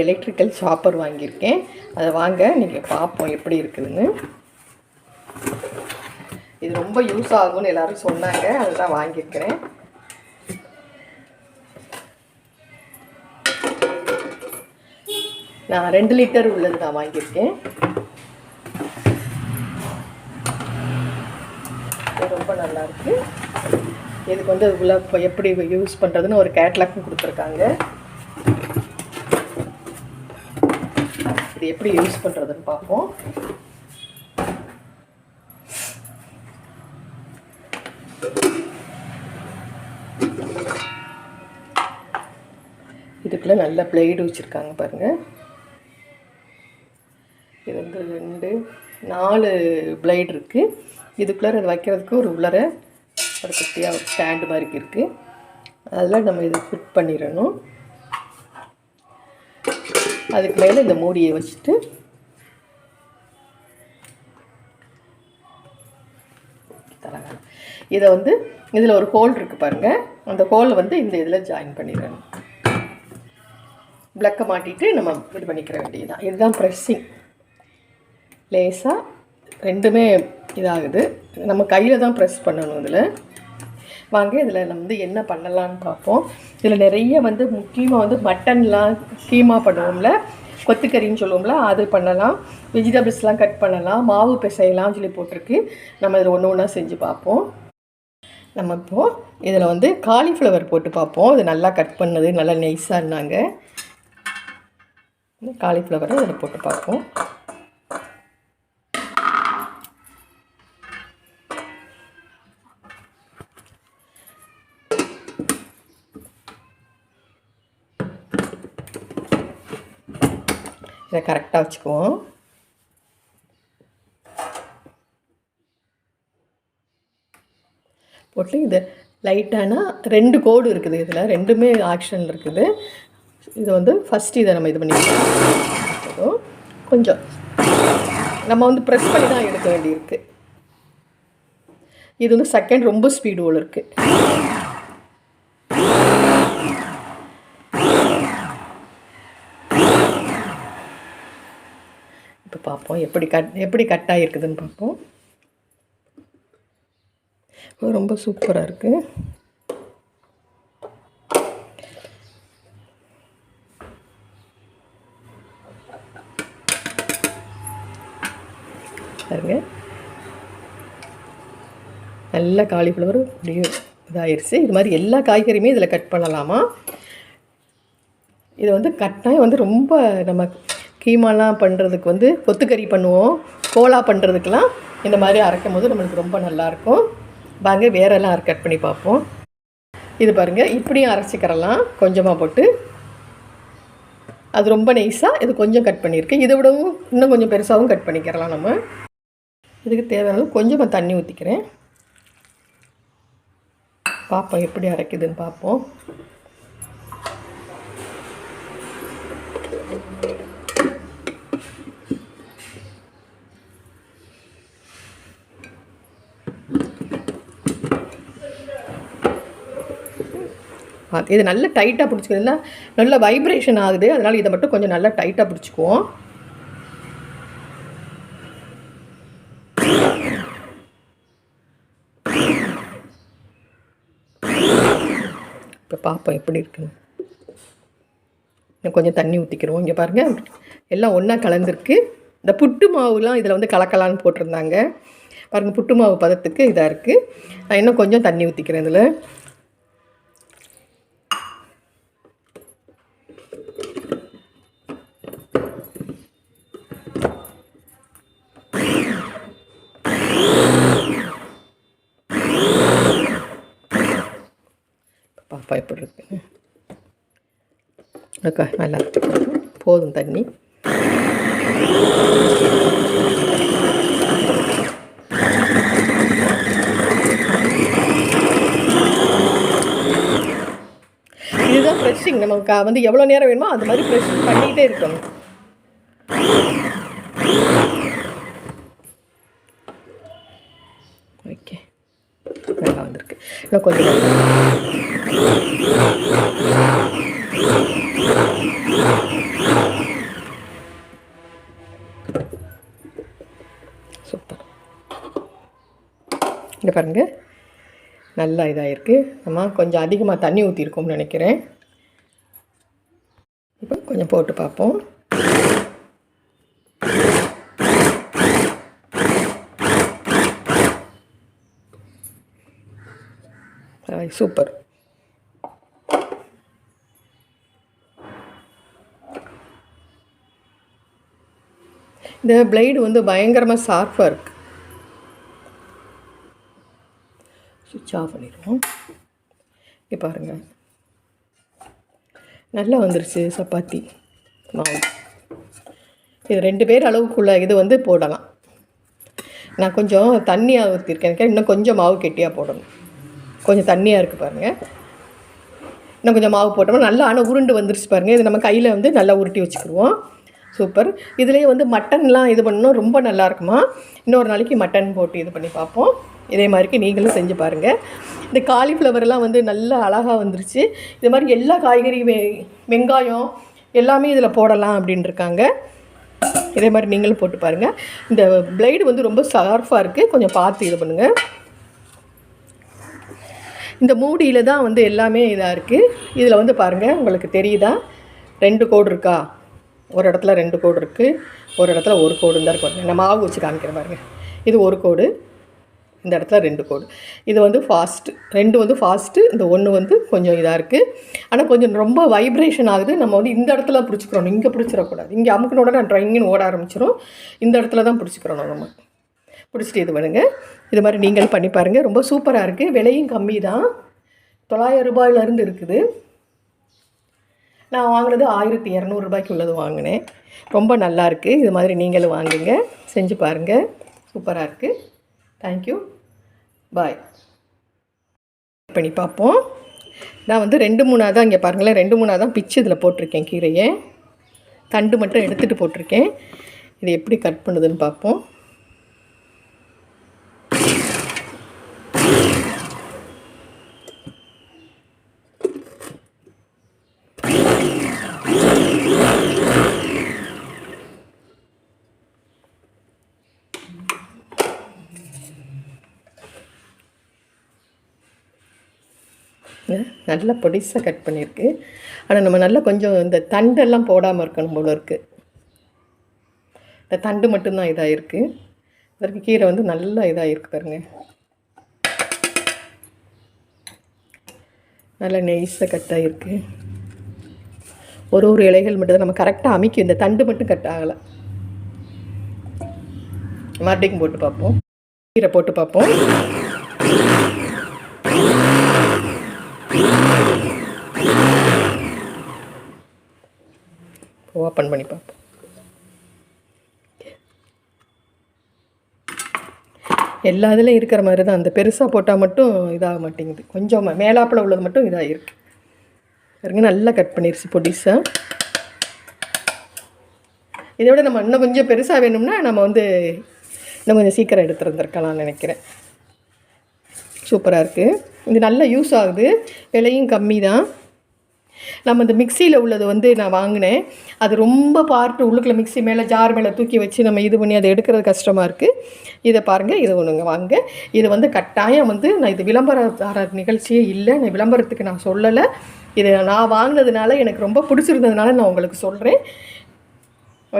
Electrical chopper வாங்கியிருக்கேன். அதை வாங்க நீங்கள் பார்ப்போம் எப்படி இருக்குதுன்னு. இது ரொம்ப யூஸ் ஆகும்னு எல்லாரும் சொன்னாங்க. அதுதான் வாங்கியிருக்கிறேன். நான் ரெண்டு லிட்டர் உள்ளது நான் வாங்கியிருக்கேன். இது ரொம்ப நல்லா இருக்கு. இதுக்கு வந்து உள்ள இப்போ எப்படி யூஸ் பண்ணுறதுன்னு ஒரு கேட்லாக்கும் கொடுத்துருக்காங்க. இது எப்படி யூஸ் பண்ணுறதுன்னு பார்ப்போம். இதுக்குள்ளே நல்ல பிளேடு வச்சுருக்காங்க பாருங்கள் இது வந்து ரெண்டு நாலு பிளேடு இருக்குது இதுக்குள்ளே அது வைக்கிறதுக்கு ஒரு உள்ளர ஒரு குட்டியாக ஒரு ஸ்டாண்டு மாதிரி இருக்குது அதில் நம்ம இதை ஃபிட் பண்ணிடணும். அதுக்கு மேலே இந்த மூடியை வச்சுட்டு இதை வந்து இதில் ஒரு ஹோல் இருக்குது பாருங்கள் அந்த ஹோல் வந்து இந்த இதில் ஜாயின் பண்ணிடணும். பிளக்கை மாட்டிட்டு நம்ம இது பண்ணிக்கிற வேண்டியதுதான். இதுதான் ப்ரெஸ்ஸிங் லேசாக ரெண்டுமே இதாகுது. நம்ம கையில் தான் ப்ரெஸ் பண்ணணும் இதில். வாங்க இதில் நம்ம வந்து என்ன பண்ணலான்னு பார்ப்போம். இதில் நிறைய வந்து முக்கியமாக வந்து மட்டன்லாம் கீமா பண்ணுவோம்ல. கொத்துக்கறின்னு சொல்லுவோம்ல அது பண்ணலாம். வெஜிடபிள்ஸ்லாம் கட் பண்ணலாம். மாவு பிசையலாம் சொல்லி போட்டிருக்கு. நம்ம இதில் ஒன்று ஒன்றா செஞ்சு பார்ப்போம். நம்ம இப்போது இதில் வந்து காலிஃப்ளவர் போட்டு பார்ப்போம். இது நல்லா கட் பண்ணது நல்லா நெய்ஸாக இருந்தாங்க காலிஃப்ளவரை இதில் போட்டு பார்ப்போம். இதை கரெக்டாக வச்சுக்குவோம். போட்டு இது லைட்டானா ரெண்டு கோடு இருக்குது இதில். ரெண்டுமே ஆக்ஷன் இருக்குது. இது வந்து ஃபஸ்ட்டு இதை நம்ம இது பண்ணிக்கலாம். கொஞ்சம். நம்ம வந்து ப்ரெஸ் பண்ணி தான் எடுக்க வேண்டியிருக்கு. இது வந்து செகண்ட் ரொம்ப ஸ்பீடு இருக்குது இப்போ பார்ப்போம். எப்படி கட் எப்படி கட் ஆகிருக்குதுன்னு பார்ப்போம். ரொம்ப சூப்பராக இருக்குது பாருங்க. நல்ல காலிஃப்ளவர் அப்படியே இதாகிடுச்சு இது மாதிரி எல்லா காய்கறியுமே இதில் கட் பண்ணலாமா? இதை வந்து கட்டாயம் வந்து ரொம்ப நம்ம கீமாலாம் பண்ணுறதுக்கு வந்து கொத்துக்கறி பண்ணுவோம். கோலா பண்ணுறதுக்கெலாம் இந்த மாதிரி அரைக்கும் போது நம்மளுக்கு ரொம்ப நல்லாயிருக்கும். வாங்க வேறெல்லாம் கட் பண்ணி பார்ப்போம். இது பாருங்கள் இப்படியும் அரைச்சிக்கிறலாம் கொஞ்சமாக போட்டு. அது ரொம்ப நைஸாக இது கொஞ்சம் கட் பண்ணியிருக்கேன் இதை விடவும் இன்னும் கொஞ்சம் பெருசாகவும் கட் பண்ணிக்கிறலாம் நம்ம. இதுக்கு தேவையான கொஞ்சமாக தண்ணி ஊற்றிக்கிறேன் பார்ப்போம் எப்படி அரைக்குதுன்னு பார்ப்போம் இது நல்ல டைட்டாக பிடிச்சிக்கிறதுல நல்ல வைப்ரேஷன் ஆகுது. அதனால் இதை மட்டும் கொஞ்சம் நல்லா டைட்டாக பிடிச்சிக்குவோம். இப்போ பார்ப்போம் எப்படி இருக்குன்னு. இன்னும் கொஞ்சம் தண்ணி ஊற்றிக்கிறோம் இங்கே பாருங்கள் எல்லாம் ஒன்றா கலந்துருக்கு. இந்த புட்டு மாவுலாம் இதில் வந்து கலக்கலான்னு போட்டிருந்தாங்க. பாருங்கள் புட்டு மாவு பதத்துக்கு இதாக இருக்குது நான் இன்னும் கொஞ்சம் தண்ணி ஊற்றிக்கிறேன் இதில். ஆஃப் ஆகிப்படுறது அக்கா நல்லா. போதும் தண்ணி. இதுதான் ஃப்ரெஷ்ஷிங் நமக்கு வந்து எவ்வளோ நேரம் வேணுமோ அது மாதிரி ஃப்ரெஷ் பண்ணிகிட்டே இருக்கணும். ஓகே. நல்லா வந்திருக்கு. இன்னும் கொஞ்சம். சூப்பர். இங்கே பாருங்கள் நல்லா இதாக இருக்குது நம்ம கொஞ்சம் அதிகமாக தண்ணி ஊற்றிருக்கோம்னு நினைக்கிறேன். இப்போ கொஞ்சம் போட்டு பார்ப்போம். சூப்பர். இந்த பிளேடு வந்து பயங்கரமாக ஷார்ப்பாக இருக்குது சுவிட்ச் ஆஃப் பண்ணிடுவோம். இங்கே பாருங்கள் நல்லா வந்துருச்சு சப்பாத்தி. மாவு இது ரெண்டு பேர் அளவுக்குள்ள இது வந்து போடலாம். நான் கொஞ்சம் தண்ணியாக ஊற்றிருக்கேன் எனக்கு இன்னும் கொஞ்சம் மாவு கெட்டியாக போடணும். கொஞ்சம் தண்ணியாக இருக்குது பாருங்கள் இன்னும் கொஞ்சம் மாவு போட்டோம்னா நல்லா ஆனால் உருண்டு வந்துருச்சு பாருங்கள் இது நம்ம கையில் வந்து நல்லா உருட்டி வச்சுக்கிடுவோம் சூப்பர். இதுலேயே வந்து மட்டன்லாம் இது பண்ணணும் ரொம்ப நல்லா இருக்குமா? இன்னொரு நாளைக்கு மட்டன் போட்டு இது பண்ணி பார்ப்போம் இதே மாதிரிக்கு நீங்களும் செஞ்சு பாருங்கள் இந்த காலிஃப்ளவர்லாம் வந்து நல்லா அழகாக வந்துருச்சு. இது மாதிரி எல்லா காய்கறி வெ வெங்காயம் எல்லாமே இதில் போடலாம் அப்படின்ருக்காங்க. இதே மாதிரி நீங்களும் போட்டு பாருங்கள் இந்த பிளேடு வந்து ரொம்ப ஷார்ஃபாக இருக்குது கொஞ்சம் பார்த்து இது பண்ணுங்கள் இந்த மூடியில் தான் வந்து எல்லாமே இதாக இருக்குது இதில் வந்து பாருங்கள் உங்களுக்கு தெரியுதா? ரெண்டு கோடு இருக்கா? ஒரு இடத்துல ரெண்டு கோடு இருக்குது ஒரு இடத்துல ஒரு கோடு தான் இருக்கும் நம்ம மாவு வச்சு காமிக்கிறேன் பாருங்கள் இது ஒரு கோடு இந்த இடத்துல ரெண்டு கோடு. இது வந்து ஃபாஸ்ட்டு ரெண்டு வந்து ஃபாஸ்ட்டு இந்த ஒன்று வந்து கொஞ்சம் இதாக இருக்குது ஆனால் கொஞ்சம் ரொம்ப வைப்ரேஷன் ஆகுது. நம்ம வந்து இந்த இடத்துல பிடிச்சிக்கிறோம். இங்கே பிடிச்சிடக்கூடாது. இங்கே அமுக்கின உடனே ட்ரைங்கின்னு ஓட ஆரம்பிச்சிடும் இந்த இடத்துல தான் பிடிச்சிக்கிறோம் நம்ம. பிடிச்சிட்டு இது பண்ணுங்க. இது மாதிரி நீங்களும் பண்ணி பாருங்கள் ரொம்ப சூப்பராக இருக்குது விலையும் கம்மி தான் தொள்ளாயிரம் ரூபாயிலேருந்து இருக்குது. நான் வாங்கினது ஆயிரத்தி இரநூறுபாய்க்கு உள்ளது வாங்கினேன். ரொம்ப நல்லா இருக்குது இது மாதிரி நீங்களும் வாங்குங்க. செஞ்சு பாருங்கள் சூப்பராக இருக்குது தேங்க்யூ பாய் பண்ணி பார்ப்போம். நான் வந்து ரெண்டு மூணாக தான் இங்கே பாருங்களேன். ரெண்டு மூணாக தான் பிச்சு இதில் போட்டிருக்கேன் கீரையை. தண்டு மட்டும் எடுத்துகிட்டு போட்டிருக்கேன். இது எப்படி கட் பண்ணுதுன்னு பார்ப்போம். நல்லா பொடிசாக கட் பண்ணியிருக்கு. ஆனால் நம்ம நல்லா கொஞ்சம் இந்த தண்டெல்லாம் போடாமல் இருக்கணும் போல இருக்குது இந்த தண்டு மட்டும்தான் இதாக இருக்குது இதற்கு கீரை வந்து நல்லா இதாக இருக்கு பாருங்க. நல்லா நெய்ஸாக கட் ஆகிருக்கு ஒரு ஒரு இலைகள் மட்டும் தான். நம்ம கரெக்டாக அமைக்கும் இந்த தண்டு மட்டும் கட் ஆகலை. மறுபடியும் போட்டு பார்ப்போம். கீரை போட்டு பார்ப்போம். ஓப்பன் பண்ணி பார்ப்போம். எல்லா இதுலையும் இருக்கிற மாதிரி தான் அந்த பெருசாக போட்டால் மட்டும் இதாக மாட்டேங்குது. கொஞ்சம் மேலாப்பில் உள்ளது மட்டும் இதாக இருக்குது பாருங்க நல்லா கட் பண்ணிருச்சு பொடிசாக இதை விட நம்ம இன்னும் கொஞ்சம் பெருசாக வேணும்னா நம்ம வந்து இன்னும் கொஞ்சம் சீக்கிரம் எடுத்துருந்துருக்கலாம்னு நினைக்கிறேன். சூப்பராக இருக்குது இது நல்லா யூஸ் ஆகுது. விலையும் கம்மி தான் நம்ம இந்த மிக்சியில் உள்ளது வந்து நான் வாங்கினேன். அது ரொம்ப பார்ட்டு உள்ளுக்குள்ள மிக்சி மேலே ஜார் மேலே தூக்கி வச்சு நம்ம இது பண்ணி அதை எடுக்கிறது கஷ்டமாக இருக்குது இதை பாருங்கள் இது ஒன்றுங்க வாங்க இது வந்து கட்டாயம் வந்து நான் இது விளம்பர நிகழ்ச்சியே இல்லை. நான் விளம்பரத்துக்கு நான் சொல்லலை. இது நான் வாங்கினதுனால எனக்கு ரொம்ப பிடிச்சிருந்ததுனால நான் உங்களுக்கு சொல்கிறேன்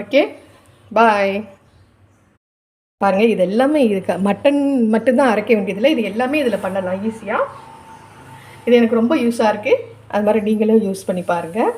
ஓகே? பாய் பாருங்கள் இது எல்லாமே இது மட்டன் மட்டும்தான் அரைக்க வேண்டியதில்லை. இது எல்லாமே இதில் பண்ணலாம் ஈஸியாக இது எனக்கு ரொம்ப யூஸாக இருக்குது அது மாதிரி நீங்களும் யூஸ் பண்ணி பாருங்கள்